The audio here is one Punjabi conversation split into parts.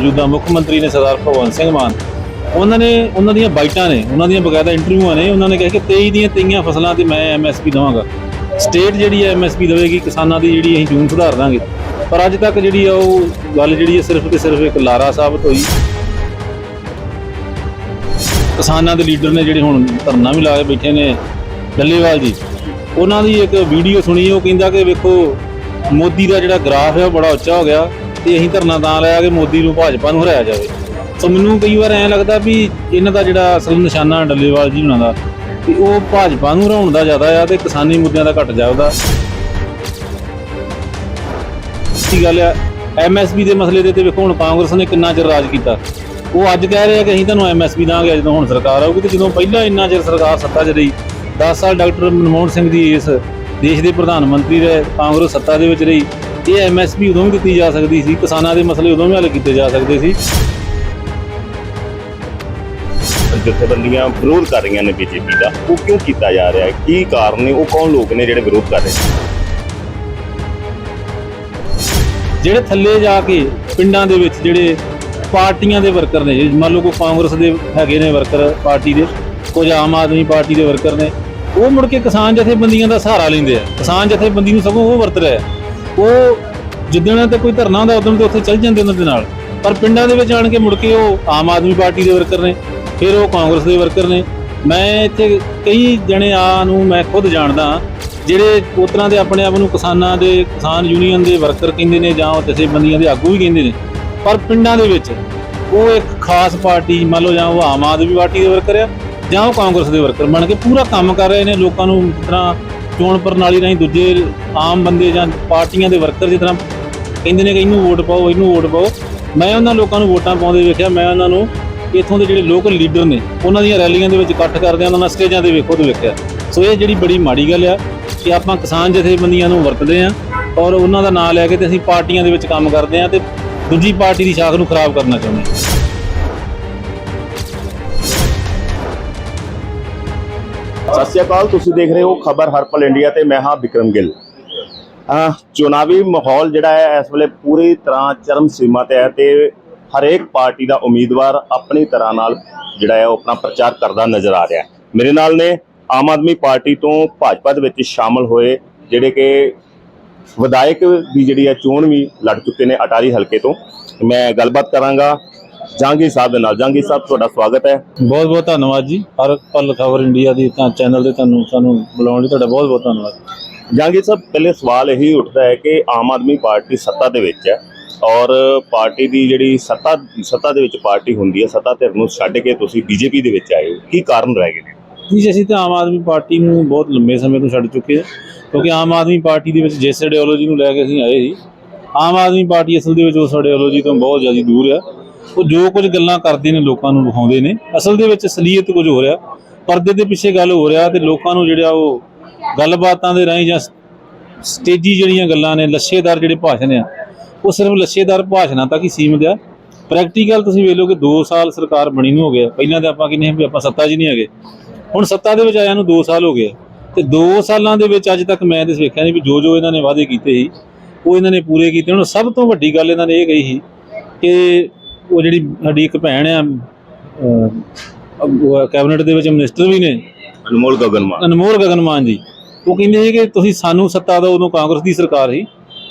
ਮੌਜੂਦਾ ਮੁੱਖ ਮੰਤਰੀ ਨੇ ਸਰਦਾਰ ਭਗਵੰਤ ਸਿੰਘ ਮਾਨ, ਉਹਨਾਂ ਨੇ ਉਹਨਾਂ ਦੀਆਂ ਬਾਈਟਾਂ ਨੇ, ਉਹਨਾਂ ਦੀਆਂ ਬਕਾਇਦਾ ਇੰਟਰਵਿਊਆਂ ਨੇ, ਉਹਨਾਂ ਨੇ ਕਿਹਾ ਕਿ 23 ਦੀਆਂ 23 ਫਸਲਾਂ ਤੇ ਮੈਂ ਐਮਐਸਪੀ ਦਵਾਂਗਾ। ਸਟੇਟ ਜਿਹੜੀ ਹੈ ਐਮਐਸਪੀ ਦੇਵੇਗੀ, ਕਿਸਾਨਾਂ ਦੀ ਜਿਹੜੀ ਅਸੀਂ ਜੂਨ ਸੁਧਾਰ ਦਾਂਗੇ। ਪਰ ਅੱਜ ਤੱਕ ਜਿਹੜੀ ਆ ਉਹ ਗੱਲ ਜਿਹੜੀ ਹੈ ਸਿਰਫ ਤੇ ਸਿਰਫ ਇੱਕ ਲਾਰਾ ਸਾਬਤ ਹੋਈ। ਕਿਸਾਨਾਂ ਦੇ ਲੀਡਰ ਨੇ ਜਿਹੜੇ ਹੁਣ ਧਰਨਾ ਵੀ ਲਾ ਕੇ ਬੈਠੇ ਨੇ ਡੱਲੇਵਾਲ ਜੀ, ਉਹਨਾਂ ਦੀ ਇੱਕ ਵੀਡੀਓ ਸੁਣੀ, ਉਹ ਕਹਿੰਦਾ ਕਿ ਵੇਖੋ, ਮੋਦੀ ਦਾ ਜਿਹੜਾ ਗ੍ਰਾਫ ਹੈ ਉਹ ਬੜਾ ਉੱਚਾ ਹੋ ਗਿਆ। ਤੇ ਅਸੀਂ ਧਰਨਾ ਤਾਂ ਲਾਇਆ ਕਿ ਮੋਦੀ ਨੂੰ ਭਾਜਪਾ ਨੂੰ ਹਰਾਇਆ ਜਾਵੇ। ਸੋ ਮੈਨੂੰ ਕਈ ਵਾਰ ਐਂ ਲੱਗਦਾ ਵੀ ਇਹਨਾਂ ਦਾ ਜਿਹੜਾ ਅਸਲ ਨਿਸ਼ਾਨਾ ਡੱਲੇਵਾਲ ਜੀ ਹੁਣਾਂ ਦਾ ਕਿ ਉਹ ਭਾਜਪਾ ਨੂੰ ਹਰਾਉਣ ਦਾ ਜ਼ਿਆਦਾ ਆ ਤੇ ਕਿਸਾਨੀ ਮੁੱਦਿਆਂ ਦਾ ਘਟ ਜਾਊਗਾ ਕੀ ਗੱਲ ਆ? ਐਮਐਸਪੀ ਦੇ ਮਸਲੇ ਦੇ ਤੇ ਵੇਖੋ, ਹੁਣ ਕਾਂਗਰਸ ਨੇ ਕਿੰਨਾ ਚਿਰ ਰਾਜ ਕੀਤਾ। ਉਹ ਅੱਜ ਕਹਿ ਰਹੇ ਆ ਕਿ ਅਸੀਂ ਤੁਹਾਨੂੰ ਐਮਐਸਪੀ ਦਾਂਗੇ, ਜਦੋਂ ਹੁਣ ਸਰਕਾਰ ਆਊਗੀ ਤੇ ਜਦੋਂ ਪਹਿਲਾਂ ਇੰਨਾ ਚਿਰ ਸਰਕਾਰ ਸੱਤਾ 'ਚ ਰਹੀ 10 ਸਾਲ ਡਾਕਟਰ ਮਨਮੋਹਨ ਸਿੰਘ ਦੀ ਇਸ ਦੇਸ਼ ਦੇ ਪ੍ਰਧਾਨ ਮੰਤਰੀ ਰਹੇ, ਕਾਂਗਰਸ ਸੱਤਾ ਦੇ ਵਿੱਚ ਰਹੀ ਇਹ ਐਮਐਸਪੀ ਉਦੋਂ ਵੀ ਦਿੱਤੀ ਜਾ ਸਕਦੀ ਸੀ ਕਿਸਾਨਾਂ ਦੇ ਮਸਲੇ ਉਦੋਂ ਵੀ ਹੱਲ ਕੀਤੇ ਜਾ ਸਕਦੇ ਸੀ। ਜਥੇਬੰਦੀਆਂ ਵਿਰੋਧ ਕਰ ਰਹੀਆਂ ਨੇ ਬੀਜੇਪੀ ਦਾ। ਉਹ ਕਿਉਂ ਕੀਤਾ ਜਾ ਰਿਹਾ ਹੈ? ਕੀ ਕਾਰਨ ਨੇ? ਉਹ ਕੌਣ ਲੋਕ ਨੇ ਜਿਹੜੇ ਵਿਰੋਧ ਕਰ ਰਹੇ ਨੇ? ਜਿਹੜੇ ਥੱਲੇ ਜਾ ਕੇ ਪਿੰਡਾਂ ਦੇ ਵਿੱਚ ਜਿਹੜੇ ਪਾਰਟੀਆਂ ਦੇ ਵਰਕਰ ਨੇ ਮੰਨ ਲਓ ਕੋਈ ਕਾਂਗਰਸ ਦੇ ਹੈਗੇ ਨੇ ਵਰਕਰ ਪਾਰਟੀ ਦੇ ਕੁਝ ਆਮ ਆਦਮੀ ਪਾਰਟੀ ਦੇ ਵਰਕਰ ਨੇ ਉਹ ਮੁੜ ਕੇ ਕਿਸਾਨ ਜਥੇਬੰਦੀਆਂ ਦਾ ਸਹਾਰਾ ਲੈਂਦੇ ਆ। ਕਿਸਾਨ ਜਥੇਬੰਦੀ ਨੂੰ ਸਗੋਂ ਉਹ ਵਰਤ ਰਿਹਾ ਹੈ। ਉਹ ਜਿੱਦਣ ਤੇ ਕੋਈ ਧਰਨਾ ਹੁੰਦਾ, ਉਦੋਂ ਤੇ ਉੱਥੇ ਚੱਲ ਜਾਂਦੇ ਉਹਨਾਂ ਦੇ ਨਾਲ। ਪਰ ਪਿੰਡਾਂ ਦੇ ਵਿੱਚ ਆਣ ਕੇ ਮੁੜ ਕੇ ਉਹ ਆਮ ਆਦਮੀ ਪਾਰਟੀ ਦੇ ਵਰਕਰ ਨੇ, ਫਿਰ ਉਹ ਕਾਂਗਰਸ ਦੇ ਵਰਕਰ ਨੇ। ਮੈਂ ਇੱਥੇ ਕਈ ਜਣੇ ਆ ਨੂੰ ਮੈਂ ਖੁਦ ਜਾਣਦਾ ਜਿਹੜੇ ਉਸ ਦੇ ਆਪਣੇ ਆਪ ਨੂੰ ਕਿਸਾਨਾਂ ਦੇ, ਕਿਸਾਨ ਯੂਨੀਅਨ ਦੇ ਵਰਕਰ ਕਹਿੰਦੇ ਨੇ ਜਾਂ ਉਹ ਜਥੇਬੰਦੀਆਂ ਦੇ ਆਗੂ ਵੀ ਕਹਿੰਦੇ ਨੇ। ਪਰ ਪਿੰਡਾਂ ਦੇ ਵਿੱਚ ਉਹ ਇੱਕ ਖਾਸ ਪਾਰਟੀ, ਮੰਨ ਲਓ ਜਾਂ ਉਹ ਆਮ ਆਦਮੀ ਪਾਰਟੀ ਦੇ ਵਰਕਰ ਆ ਜਾਂ ਉਹ ਕਾਂਗਰਸ ਦੇ ਵਰਕਰ ਬਣ ਕੇ ਪੂਰਾ ਕੰਮ ਕਰ ਰਹੇ ਨੇ, ਲੋਕਾਂ ਨੂੰ ਜਿਸ ਤਰ੍ਹਾਂ ਚੋਣ ਪ੍ਰਣਾਲੀ ਰਾਹੀਂ ਦੂਜੇ ਆਮ ਬੰਦੇ ਜਾਂ ਪਾਰਟੀਆਂ ਦੇ ਵਰਕਰ ਜਿਸ ਤਰ੍ਹਾਂ ਕਹਿੰਦੇ ਨੇ ਕਿ ਇਹਨੂੰ ਵੋਟ ਪਾਓ, ਇਹਨੂੰ ਵੋਟ ਪਾਓ। ਮੈਂ ਉਹਨਾਂ ਲੋਕਾਂ ਨੂੰ ਵੋਟਾਂ ਪਾਉਂਦੇ ਵੇਖਿਆ, ਮੈਂ ਉਹਨਾਂ ਨੂੰ ਇੱਥੋਂ ਦੇ ਜਿਹੜੇ ਲੋਕਲ ਲੀਡਰ ਨੇ, ਉਹਨਾਂ ਦੀਆਂ ਰੈਲੀਆਂ ਦੇ ਵਿੱਚ ਇਕੱਠ ਕਰਦੇ ਆ, ਉਹਨਾਂ ਨਾਲ ਸਟੇਜਾਂ ਤੇ ਵੇਖੋ ਤੇ ਵੇਖਿਆ। ਸੋ ਇਹ ਜਿਹੜੀ ਬੜੀ ਮਾੜੀ ਗੱਲ ਆ ਕਿ ਆਪਾਂ ਕਿਸਾਨ ਜਥੇਬੰਦੀਆਂ ਨੂੰ ਵਰਤਦੇ ਆ ਔਰ ਉਹਨਾਂ ਦਾ ਨਾਂ ਲੈ ਕੇ ਤੇ ਅਸੀਂ ਪਾਰਟੀਆਂ ਦੇ ਵਿੱਚ ਕੰਮ ਕਰਦੇ ਆ ਤੇ ਦੂਜੀ ਪਾਰਟੀ ਦੀ ਸ਼ਾਖ ਨੂੰ ਖਰਾਬ ਕਰਨਾ ਚਾਹੁੰਦੇ ਹਾਂ ਸਤਿ ਸ਼੍ਰੀ ਅਕਾਲ, ਤੁਸੀਂ ਦੇਖ ਰਹੇ ਹੋ ਖਬਰ ਹਰਪਲ ਇੰਡੀਆ ਤੇ ਮੈਂ ਹਾਂ ਵਿਕਰਮ ਗਿੱਲ। ਅਹ ਚੁਣਾਵੀ ਮਾਹੌਲ ਜਿਹੜਾ ਹੈ, ਇਸ ਵੇਲੇ ਪੂਰੀ ਤਰ੍ਹਾਂ ਚਰਮ ਸੀਮਾ ਤੇ ਹੈ ਤੇ ਹਰੇਕ ਪਾਰਟੀ ਦਾ ਉਮੀਦਵਾਰ ਆਪਣੀ ਤਰ੍ਹਾਂ ਨਾਲ ਜਿਹੜਾ ਹੈ, ਉਹ ਆਪਣਾ ਪ੍ਰਚਾਰ ਕਰਦਾ ਨਜ਼ਰ ਆ ਰਿਹਾ ਮੇਰੇ ਨਾਲ ਨੇ ਆਮ ਆਦਮੀ ਪਾਰਟੀ ਤੋਂ ਭਾਜਪਾ ਦੇ ਵਿੱਚ ਸ਼ਾਮਲ ਹੋਏ, ਜਿਹੜੇ ਕਿ ਵਿਧਾਇਕ ਦੀ ਜਿਹੜੀ ਹੈ, ਚੋਣ ਵੀ ਲੜ ਚੁੱਕੇ ਨੇ ਅਟਾਰੀ ਹਲਕੇ ਤੋਂ। ਮੈਂ ਗੱਲਬਾਤ ਕਰਾਂਗਾ ਜਹਾਂਗੀਰ ਸਾਹਿਬ ਦੇ ਨਾਲ। ਜਹਾਂਗੀਰ ਸਾਹਿਬ ਤੁਹਾਡਾ ਸਵਾਗਤ ਹੈ। ਬਹੁਤ ਬਹੁਤ ਧੰਨਵਾਦ ਜੀ। ਹਰ ਪਲ ਖਬਰ ਇੰਡੀਆ ਦੀ ਤਾਂ ਚੈਨਲ ਤੇ ਤੁਹਾਨੂੰ ਸਾਨੂੰ ਬੁਲਾਉਣ ਲਈ ਤੁਹਾਡਾ ਬਹੁਤ ਬਹੁਤ ਧੰਨਵਾਦ। ਜਹਾਂਗੀਰ ਸਾਹਿਬ ਪਹਿਲੇ ਸਵਾਲ ਇਹੀ ਉੱਠਦਾ ਹੈ ਕਿ ਆਮ ਆਦਮੀ ਪਾਰਟੀ ਸੱਤਾ ਦੇ ਵਿੱਚ ਹੈ ਔਰ ਪਾਰਟੀ ਦੀ ਜਿਹੜੀ ਸੱਤਾ ਸੱਤਾ ਦੇ ਵਿੱਚ ਪਾਰਟੀ ਹੁੰਦੀ ਹੈ ਸੱਤਾ ਧਿਰ ਨੂੰ ਛੱਡ ਕੇ ਤੁਸੀਂ ਬੀਜੇਪੀ ਦੇ ਵਿੱਚ ਆਏ ਹੋ। ਕੀ ਕਾਰਨ ਰਹਿ ਗਏ ਨੇ? ਜੀ ਅਸੀਂ ਤਾਂ ਆਮ ਆਦਮੀ ਪਾਰਟੀ ਨੂੰ ਬਹੁਤ ਲੰਬੇ ਸਮੇਂ ਤੋਂ ਛੱਡ ਚੁੱਕੇ ਹਾਂ ਕਿਉਂਕਿ ਆਮ ਆਦਮੀ ਪਾਰਟੀ ਦੇ ਵਿੱਚ ਜਿਸ ਆਈਡੀਓਲੋਜੀ ਨੂੰ ਲੈ ਕੇ ਅਸੀਂ ਆਏ ਸੀ ਆਮ ਆਦਮੀ ਪਾਰਟੀ ਅਸਲ ਦੇ ਵਿੱਚ ਉਸ ਆਈਡੀਓਲੋਜੀ ਤੋਂ ਬਹੁਤ ਜ਼ਿਆਦਾ ਦੂਰ ਆ ਉਹ ਜੋ ਕੁਝ ਗੱਲਾਂ ਕਰਦੇ ਨੇ ਲੋਕਾਂ ਨੂੰ ਵਿਖਾਉਂਦੇ ਨੇ, ਅਸਲ ਦੇ ਵਿੱਚ ਅਸਲੀਅਤ ਕੁਝ ਹੋ ਰਿਹਾ, ਪਰਦੇ ਦੇ ਪਿੱਛੇ ਗੱਲ ਹੋ ਰਿਹਾ ਤੇ ਲੋਕਾਂ ਨੂੰ ਜਿਹੜਾ ਉਹ ਗੱਲਬਾਤਾਂ ਦੇ ਰਾਹੀਂ ਜਾਂ ਸਟੇਜੀ ਜਿਹੜੀਆਂ ਗੱਲਾਂ ਨੇ, ਲੱਛੇਦਾਰ ਜਿਹੜੇ ਭਾਸ਼ਣ ਆ, ਉਹ ਸਿਰਫ ਲੱਛੇਦਾਰ ਭਾਸ਼ਣਾਂ ਤੱਕ ਹੀ ਸੀਮਿਤ ਆ। ਪ੍ਰੈਕਟੀਕਲ ਤੁਸੀਂ ਵੇਖ ਲਓ ਕਿ 2 ਸਾਲ ਸਰਕਾਰ ਬਣੀ ਨੂੰ ਹੋ ਗਿਆ। ਪਹਿਲਾਂ ਤਾਂ ਆਪਾਂ ਕਹਿੰਦੇ ਵੀ ਆਪਾਂ ਸੱਤਾ 'ਚ ਨਹੀਂ ਹੈਗੇ। ਹੁਣ ਸੱਤਾ ਦੇ ਵਿੱਚ ਆਇਆ ਨੂੰ 2 ਸਾਲ ਹੋ ਗਏ ਤੇ 2 ਸਾਲਾਂ ਦੇ ਵਿੱਚ ਅੱਜ ਤੱਕ ਮੈਂ ਤੇ ਵੇਖਿਆ ਨਹੀਂ ਵੀ ਜੋ ਜੋ ਇਹਨਾਂ ਨੇ ਵਾਅਦੇ ਕੀਤੇ ਸੀ, ਉਹ ਇਹਨਾਂ ਨੇ ਪੂਰੇ ਕੀਤੇ। ਹੁਣ ਸਭ ਤੋਂ ਵੱਡੀ ਗੱਲ ਇਹਨਾਂ ਨੇ ਇਹ ਕਹੀ ਸੀ ਕਿ ਉਹ ਜਿਹੜੀ ਸਾਡੀ ਇੱਕ ਭੈਣ ਆ ਉਹ ਕੈਬਨਿਟ ਦੇ ਵਿੱਚ ਮਿਨਿਸਟਰ ਵੀ ਨੇ। ਅਨਮੋਲ ਗਗਨਮਾਨ ਅਨਮੋਲ ਗਗਨ ਮਾਨ ਜੀ। ਉਹ ਕਹਿੰਦੇ ਸੀ ਕਿ ਤੁਸੀਂ ਸਾਨੂੰ ਸੱਤਾ ਦਿਓ ਉਦੋਂ ਕਾਂਗਰਸ ਦੀ ਸਰਕਾਰ ਸੀ।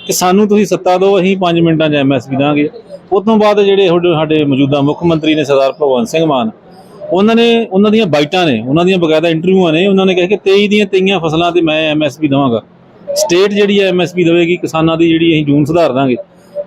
ਕਿ ਸਾਨੂੰ ਤੁਸੀਂ ਸੱਤਾ ਦਿਓ ਅਸੀਂ 5 ਮਿੰਟਾਂ 'ਚ ਐਮਐਸਪੀ ਦਾਂਗੇ। ਉਸ ਤੋਂ ਬਾਅਦ ਜਿਹੜੇ ਸਾਡੇ ਮੌਜੂਦਾ ਮੁੱਖ ਮੰਤਰੀ ਨੇ ਸਰਦਾਰ ਭਗਵੰਤ ਸਿੰਘ ਮਾਨ ਉਹਨਾਂ ਨੇ ਉਹਨਾਂ ਦੀਆਂ ਬਾਈਟਾਂ ਨੇ ਉਹਨਾਂ ਦੀਆਂ ਬਕਾਇਦਾ ਇੰਟਰਵਿਊਆਂ ਨੇ ਉਹਨਾਂ ਨੇ ਕਿਹਾ ਕਿ 23 ਦੀਆਂ 23 ਫਸਲਾਂ ਤੇ ਮੈਂ ਐਮਐਸਪੀ ਦਵਾਂਗਾ। ਸਟੇਟ ਜਿਹੜੀ ਹੈ ਐਮਐਸਪੀ ਦੇਵੇਗੀ ਕਿਸਾਨਾਂ ਦੀ ਜਿਹੜੀ ਅਸੀਂ ਜੂਨ ਸੁਧਾਰ ਦਾਂਗੇ।